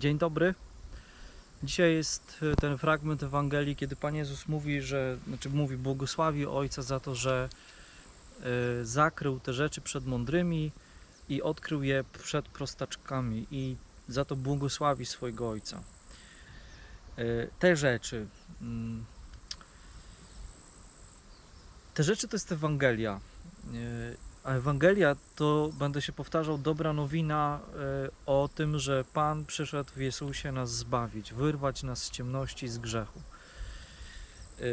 Dzień dobry. Dzisiaj jest e, ten fragment Ewangelii, kiedy Pan Jezus mówi, że, znaczy mówi, błogosławi Ojca za to, że e, zakrył te rzeczy przed mądrymi i odkrył je przed prostaczkami i za to błogosławi swojego Ojca. E, Te rzeczy, mm, te rzeczy to jest Ewangelia. A Ewangelia to, będę się powtarzał, dobra nowina e, o tym, że Pan przyszedł w Jezusie nas zbawić, wyrwać nas z ciemności, z grzechu. E,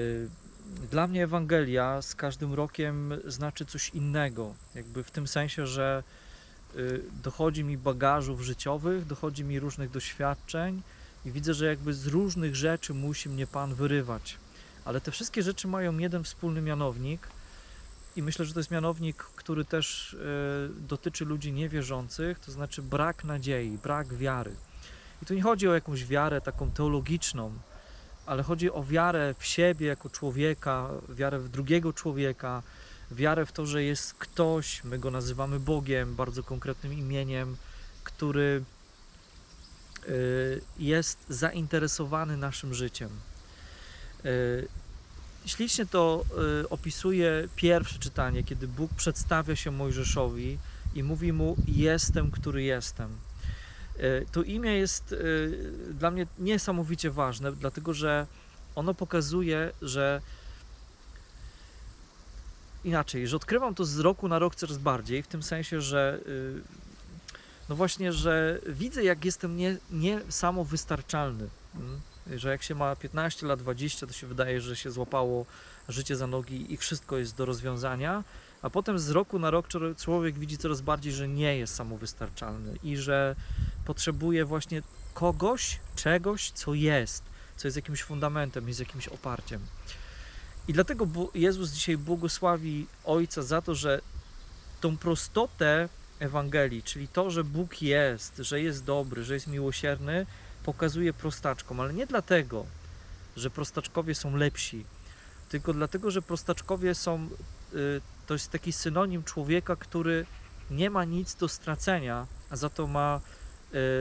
Dla mnie Ewangelia z każdym rokiem znaczy coś innego, jakby w tym sensie, że e, dochodzi mi bagażów życiowych, dochodzi mi różnych doświadczeń i widzę, że jakby z różnych rzeczy musi mnie Pan wyrywać. Ale te wszystkie rzeczy mają jeden wspólny mianownik, i myślę, że to jest mianownik, który też e, dotyczy ludzi niewierzących, to znaczy brak nadziei, brak wiary. I tu nie chodzi o jakąś wiarę taką teologiczną, ale chodzi o wiarę w siebie jako człowieka, wiarę w drugiego człowieka, wiarę w to, że jest ktoś, my go nazywamy Bogiem, bardzo konkretnym imieniem, który e, jest zainteresowany naszym życiem. Ślicznie to y, opisuje pierwsze czytanie, kiedy Bóg przedstawia się Mojżeszowi i mówi mu: Jestem, który jestem. Y, to imię jest y, dla mnie niesamowicie ważne, dlatego że ono pokazuje, że inaczej, że odkrywam to z roku na rok coraz bardziej, w tym sensie, że no właśnie, że widzę, jak jestem nie, nie samowystarczalny. Że jak się ma 15 lat, 20, to się wydaje, że się złapało życie za nogi i wszystko jest do rozwiązania, a potem z roku na rok człowiek widzi coraz bardziej, że nie jest samowystarczalny i że potrzebuje właśnie kogoś, czegoś, co jest, co jest jakimś fundamentem, jest jakimś oparciem. I dlatego Jezus dzisiaj błogosławi Ojca za to, że tą prostotę Ewangelii, czyli to, że Bóg jest, że jest dobry, że jest miłosierny, pokazuje prostaczkom, ale nie dlatego, że prostaczkowie są lepsi, tylko dlatego, że prostaczkowie są, y, to jest taki synonim człowieka, który nie ma nic do stracenia, a za to ma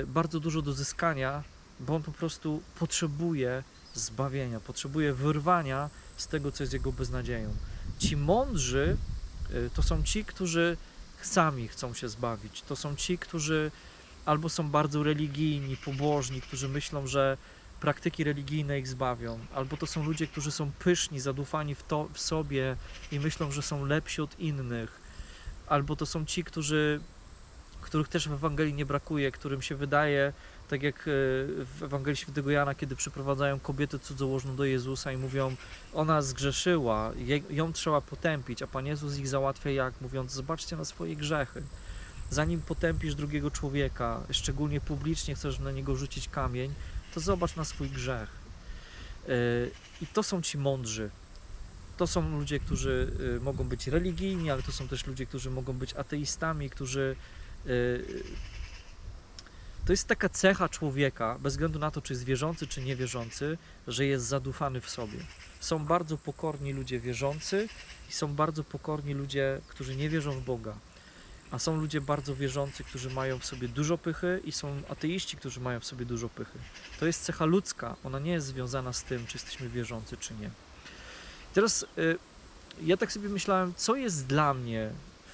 y, bardzo dużo do zyskania, bo on po prostu potrzebuje zbawienia, potrzebuje wyrwania z tego, co jest jego beznadzieją. Ci mądrzy y, to są ci, którzy sami chcą się zbawić. To są ci, którzy albo są bardzo religijni, pobożni, którzy myślą, że praktyki religijne ich zbawią, albo to są ludzie, którzy są pyszni, zadufani w, to, w sobie i myślą, że są lepsi od innych, albo to są ci, którzy, których też w Ewangelii nie brakuje, którym się wydaje, tak jak e, w Ewangelii Świętego Jana, kiedy przyprowadzają kobietę cudzołożną do Jezusa i mówią, ona zgrzeszyła, ją trzeba potępić, a Pan Jezus ich załatwia jak? Mówiąc, zobaczcie na swoje grzechy zanim potępisz drugiego człowieka, szczególnie publicznie chcesz na niego rzucić kamień, to zobacz na swój grzech. Yy, I to są ci mądrzy. To są ludzie, którzy yy, mogą być religijni, ale to są też ludzie, którzy mogą być ateistami, którzy. yy, To jest taka cecha człowieka, bez względu na to, czy jest wierzący, czy niewierzący, że jest zadufany w sobie. Są bardzo pokorni ludzie wierzący i są bardzo pokorni ludzie, którzy nie wierzą w Boga. A są ludzie bardzo wierzący, którzy mają w sobie dużo pychy, i są ateiści, którzy mają w sobie dużo pychy. To jest cecha ludzka, ona nie jest związana z tym, czy jesteśmy wierzący, czy nie. Teraz y, ja tak sobie myślałem, co jest dla mnie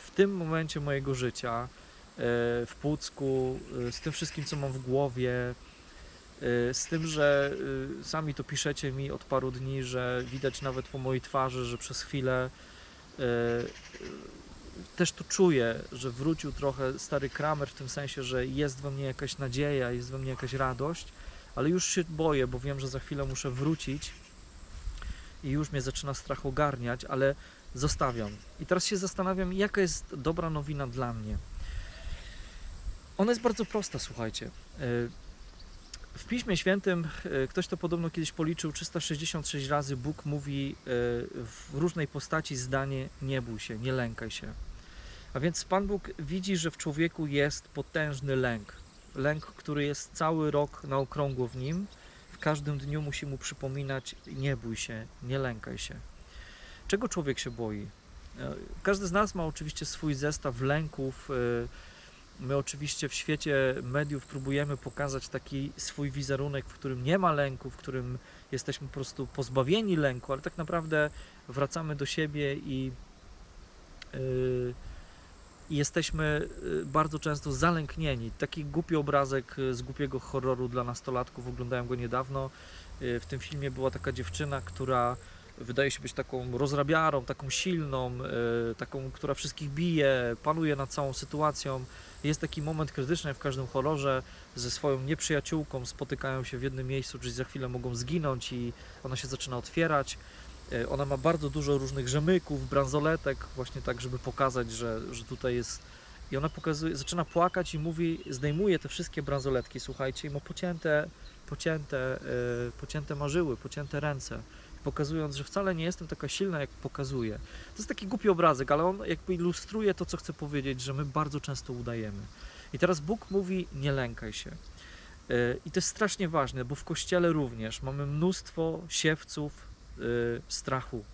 w tym momencie mojego życia, y, w Pucku, y, z tym wszystkim, co mam w głowie, z tym, że sami to piszecie mi od paru dni, że widać nawet po mojej twarzy, że przez chwilę też tu czuję, że wrócił trochę stary Kramer w tym sensie, że jest we mnie jakaś nadzieja, jest we mnie jakaś radość, ale już się boję, bo wiem, że za chwilę muszę wrócić i już mnie zaczyna strach ogarniać, ale zostawiam. I teraz się zastanawiam, jaka jest dobra nowina dla mnie. Ona jest bardzo prosta, słuchajcie. W Piśmie Świętym y, ktoś to podobno kiedyś policzył 366 razy Bóg mówi y, w różnej postaci zdanie nie bój się, nie lękaj się. A więc Pan Bóg widzi, że w człowieku jest potężny lęk. Lęk, który jest cały rok na okrągło w nim. W każdym dniu musi mu przypominać nie bój się, nie lękaj się. Czego człowiek się boi? E, Każdy z nas ma oczywiście swój zestaw lęków, e, My oczywiście w świecie mediów próbujemy pokazać taki swój wizerunek, w którym nie ma lęku, w którym jesteśmy po prostu pozbawieni lęku, ale tak naprawdę wracamy do siebie i, yy, jesteśmy yy, bardzo często zalęknieni. Taki głupi obrazek yy, z głupiego horroru dla nastolatków, oglądałem go niedawno. Yy, W tym filmie była taka dziewczyna, która wydaje się być taką rozrabiarą, taką silną, yy, taką, która wszystkich bije, panuje nad całą sytuacją. Jest taki moment krytyczny w każdym horrorze, ze swoją nieprzyjaciółką spotykają się w jednym miejscu, czyli za chwilę mogą zginąć i ona się zaczyna otwierać. E, Ona ma bardzo dużo różnych rzemyków, bransoletek, właśnie tak, żeby pokazać, że, że tutaj jest. I ona pokazuje, zaczyna płakać i mówi, zdejmuje te wszystkie bransoletki, słuchajcie, i ma pocięte, pocięte, e, pocięte marzyły, pocięte ręce. Pokazując, że wcale nie jestem taka silna, jak pokazuję. To jest taki głupi obrazek, ale on jakby ilustruje to, co chcę powiedzieć, że my bardzo często udajemy. I teraz Bóg mówi: nie lękaj się. Yy, I to jest strasznie ważne, bo w kościele również mamy mnóstwo siewców yy, strachu,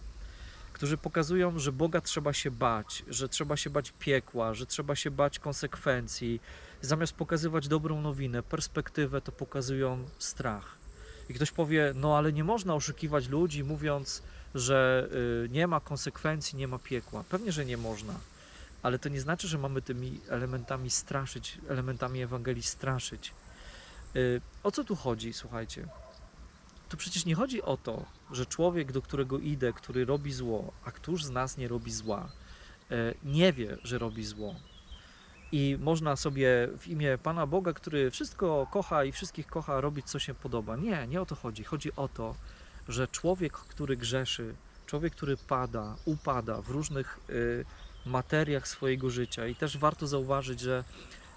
którzy pokazują, że Boga trzeba się bać, że trzeba się bać piekła, że trzeba się bać konsekwencji. Zamiast pokazywać dobrą nowinę, perspektywę, to pokazują strach. I ktoś powie: No, ale nie można oszukiwać ludzi, mówiąc, że yy, nie ma konsekwencji, nie ma piekła. Pewnie, że nie można ale to nie znaczy, że mamy tymi elementami straszyć, elementami Ewangelii straszyć. Yy, O co tu chodzi, słuchajcie? Tu przecież nie chodzi o to, że człowiek, do którego idę, który robi zło, a któż z nas nie robi zła, yy, nie wie, że robi zło. I można sobie w imię Pana Boga, który wszystko kocha i wszystkich kocha, robić co się podoba. Nie, nie o to chodzi. Chodzi o to, że człowiek, który grzeszy, człowiek, który pada, upada w różnych yy, materiach swojego życia. I też warto zauważyć, że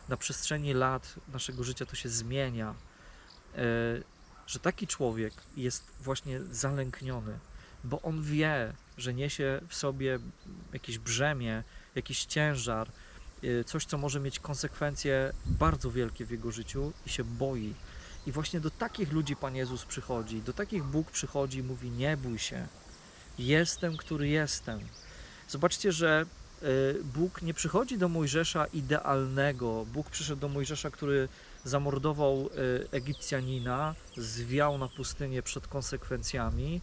na przestrzeni lat naszego życia to się zmienia, e, że taki człowiek jest właśnie zalękniony, bo on wie, że niesie w sobie jakieś brzemię, jakiś ciężar, coś, co może mieć konsekwencje bardzo wielkie w jego życiu i się boi. I właśnie do takich ludzi Pan Jezus przychodzi, do takich Bóg przychodzi i mówi: Nie bój się, jestem, który jestem. Zobaczcie, że y, Bóg nie przychodzi do Mojżesza idealnego. Bóg przyszedł do Mojżesza, który zamordował y, Egipcjanina, zwiał na pustynię przed konsekwencjami.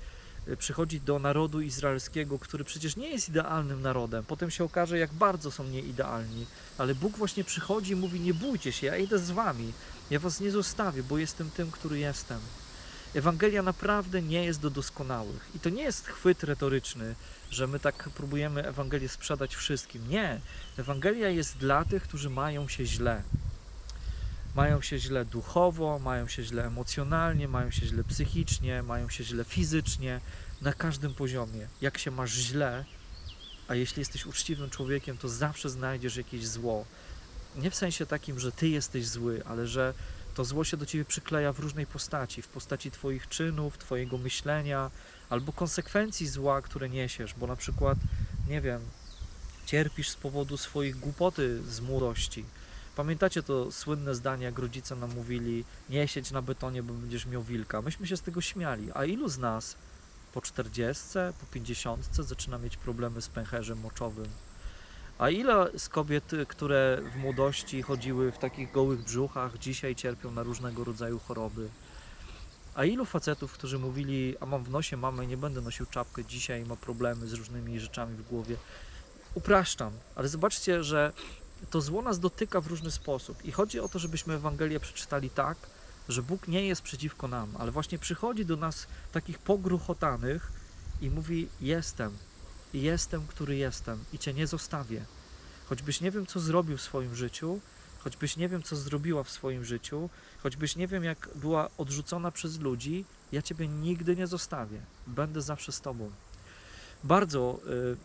Przychodzi do narodu izraelskiego, który przecież nie jest idealnym narodem. Potem się okaże, jak bardzo są nieidealni. Ale Bóg właśnie przychodzi i mówi: Nie bójcie się, ja idę z wami. Ja was nie zostawię, bo jestem tym, który jestem. Ewangelia naprawdę nie jest do doskonałych. I to nie jest chwyt retoryczny, że my tak próbujemy Ewangelię sprzedać wszystkim. Nie. Ewangelia jest dla tych, którzy mają się źle. Mają się źle duchowo, mają się źle emocjonalnie, mają się źle psychicznie, mają się źle fizycznie, na każdym poziomie. Jak się masz źle, a jeśli jesteś uczciwym człowiekiem, to zawsze znajdziesz jakieś zło. Nie w sensie takim, że ty jesteś zły, ale że to zło się do ciebie przykleja w różnej postaci, w postaci twoich czynów, twojego myślenia, albo konsekwencji zła, które niesiesz, bo na przykład, nie wiem, cierpisz z powodu swoich głupoty z młodości. Pamiętacie to słynne zdanie, jak rodzice nam mówili, nie siedź na betonie, bo będziesz miał wilka. Myśmy się z tego śmiali. A ilu z nas po 40, po 50 zaczyna mieć problemy z pęcherzem moczowym? A ile z kobiet, które w młodości chodziły w takich gołych brzuchach, dzisiaj cierpią na różnego rodzaju choroby? A ilu facetów, którzy mówili, a mam w nosie mamę, nie będę nosił czapkę dzisiaj, ma problemy z różnymi rzeczami w głowie. Upraszczam, ale zobaczcie, że to zło nas dotyka w różny sposób. I chodzi o to, żebyśmy Ewangelię przeczytali tak, że Bóg nie jest przeciwko nam, ale właśnie przychodzi do nas takich pogruchotanych i mówi: Jestem, jestem, który jestem i Cię nie zostawię. Choćbyś nie wiem, co zrobił w swoim życiu, choćbyś nie wiem, co zrobiła w swoim życiu, choćbyś nie wiem, jak była odrzucona przez ludzi, ja Ciebie nigdy nie zostawię. Będę zawsze z Tobą. Bardzo, y,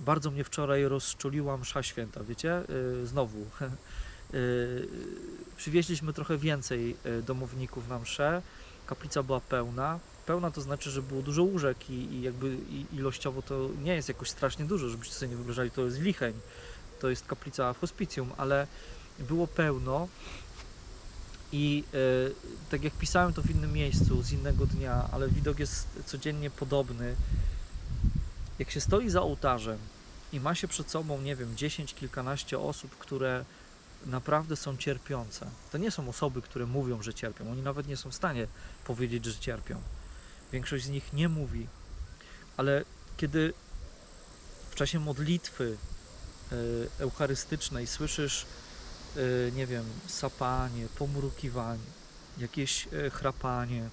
bardzo mnie wczoraj rozczuliła msza święta, wiecie? Y, znowu. Y, przywieźliśmy trochę więcej y, domowników na mszę. Kaplica była pełna. Pełna to znaczy, że było dużo łóżek i, i jakby ilościowo to nie jest jakoś strasznie dużo, żebyście sobie nie wyobrażali, to jest Licheń. To jest kaplica w hospicjum, ale było pełno i tak jak pisałem to w innym miejscu, z innego dnia, ale widok jest codziennie podobny. Jak się stoi za ołtarzem i ma się przed sobą, nie wiem, 10, kilkanaście osób, które naprawdę są cierpiące. To nie są osoby, które mówią, że cierpią. Oni nawet nie są w stanie powiedzieć, że cierpią. Większość z nich nie mówi. Ale kiedy w czasie modlitwy e, eucharystycznej słyszysz, e, nie wiem, sapanie, pomrukiwanie, jakieś e, chrapanie,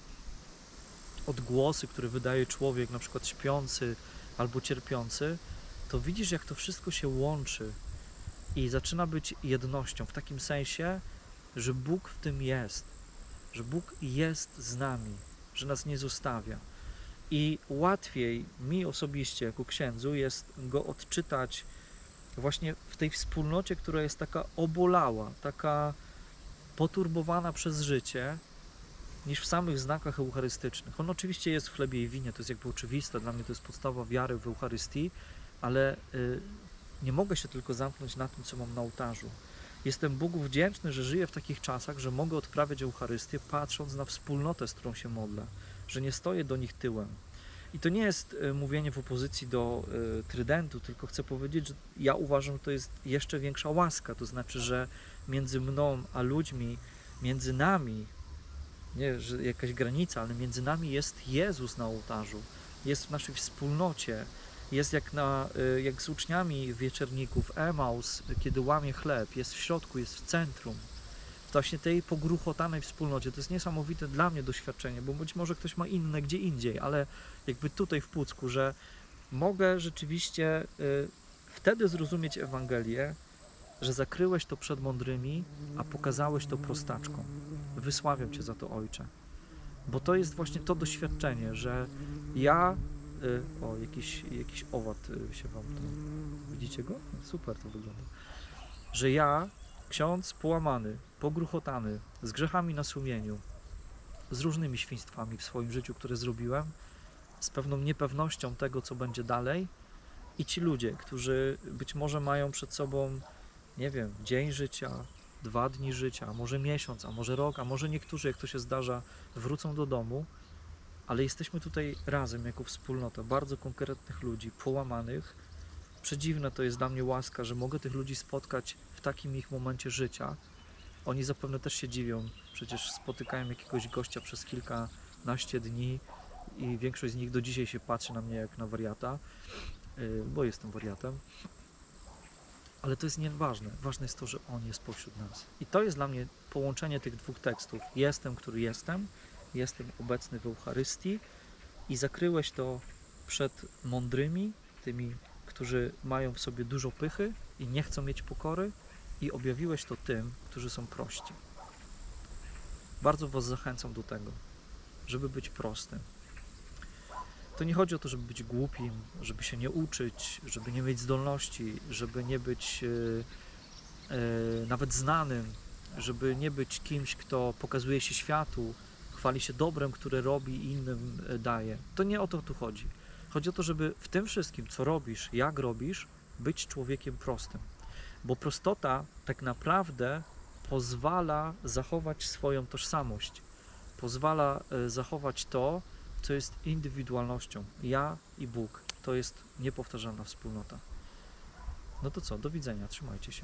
odgłosy, które wydaje człowiek, na przykład śpiący albo cierpiący, to widzisz, jak to wszystko się łączy i zaczyna być jednością w takim sensie, że Bóg w tym jest, że Bóg jest z nami, że nas nie zostawia. I łatwiej mi osobiście, jako księdzu, jest go odczytać właśnie w tej wspólnocie, która jest taka obolała, taka poturbowana przez życie, niż w samych znakach eucharystycznych. On oczywiście jest w chlebie i winie, to jest jakby oczywiste, dla mnie to jest podstawa wiary w Eucharystii, ale y, nie mogę się tylko zamknąć na tym, co mam na ołtarzu. Jestem Bogu wdzięczny, że żyję w takich czasach, że mogę odprawiać Eucharystię, patrząc na wspólnotę, z którą się modlę, że nie stoję do nich tyłem. I to nie jest y, mówienie w opozycji do y, trydentu, tylko chcę powiedzieć, że ja uważam, że to jest jeszcze większa łaska. To znaczy, że między mną a ludźmi, między nami, nie, że jakaś granica, ale między nami jest Jezus na ołtarzu, jest w naszej wspólnocie, jest jak, na, y, jak z uczniami wieczerników, Emaus, kiedy łamie chleb, jest w środku, jest w centrum. Właśnie tej pogruchotanej wspólnocie. To jest niesamowite dla mnie doświadczenie, bo być może ktoś ma inne gdzie indziej, ale jakby tutaj w Pucku, że mogę rzeczywiście y, wtedy zrozumieć Ewangelię, że zakryłeś to przed mądrymi, a pokazałeś to prostaczkom. Wysławiam Cię za to, Ojcze. Bo to jest właśnie to doświadczenie, że ja. Y, o, jakiś, jakiś owad y, się Wam tu. Widzicie go? Super to wygląda. Że ja, ksiądz połamany, pogruchotany, z grzechami na sumieniu, z różnymi świństwami w swoim życiu, które zrobiłem, z pewną niepewnością tego, co będzie dalej, i ci ludzie, którzy być może mają przed sobą, nie wiem, dzień życia, dwa dni życia, a może miesiąc, a może rok, a może niektórzy, jak to się zdarza, wrócą do domu, ale jesteśmy tutaj razem jako wspólnota bardzo konkretnych ludzi, połamanych. Przedziwne to jest dla mnie łaska, że mogę tych ludzi spotkać w takim ich momencie życia. Oni zapewne też się dziwią, przecież spotykają jakiegoś gościa przez kilkanaście dni i większość z nich do dzisiaj się patrzy na mnie jak na wariata, yy, bo jestem wariatem. Ale to jest nieważne. Ważne jest to, że On jest pośród nas. I to jest dla mnie połączenie tych dwóch tekstów. Jestem, który jestem, jestem obecny w Eucharystii i zakryłeś to przed mądrymi, tymi, którzy mają w sobie dużo pychy i nie chcą mieć pokory, i objawiłeś to tym, którzy są prości. Bardzo Was zachęcam do tego, żeby być prostym. To nie chodzi o to, żeby być głupim, żeby się nie uczyć, żeby nie mieć zdolności, żeby nie być e, e, nawet znanym, żeby nie być kimś, kto pokazuje się światu, chwali się dobrem, które robi i innym e, daje. To nie o to tu chodzi. Chodzi o to, żeby w tym wszystkim, co robisz, jak robisz, być człowiekiem prostym. Bo prostota tak naprawdę pozwala zachować swoją tożsamość, pozwala zachować to, co jest indywidualnością. Ja i Bóg to jest niepowtarzalna wspólnota. No to co, do widzenia, trzymajcie się.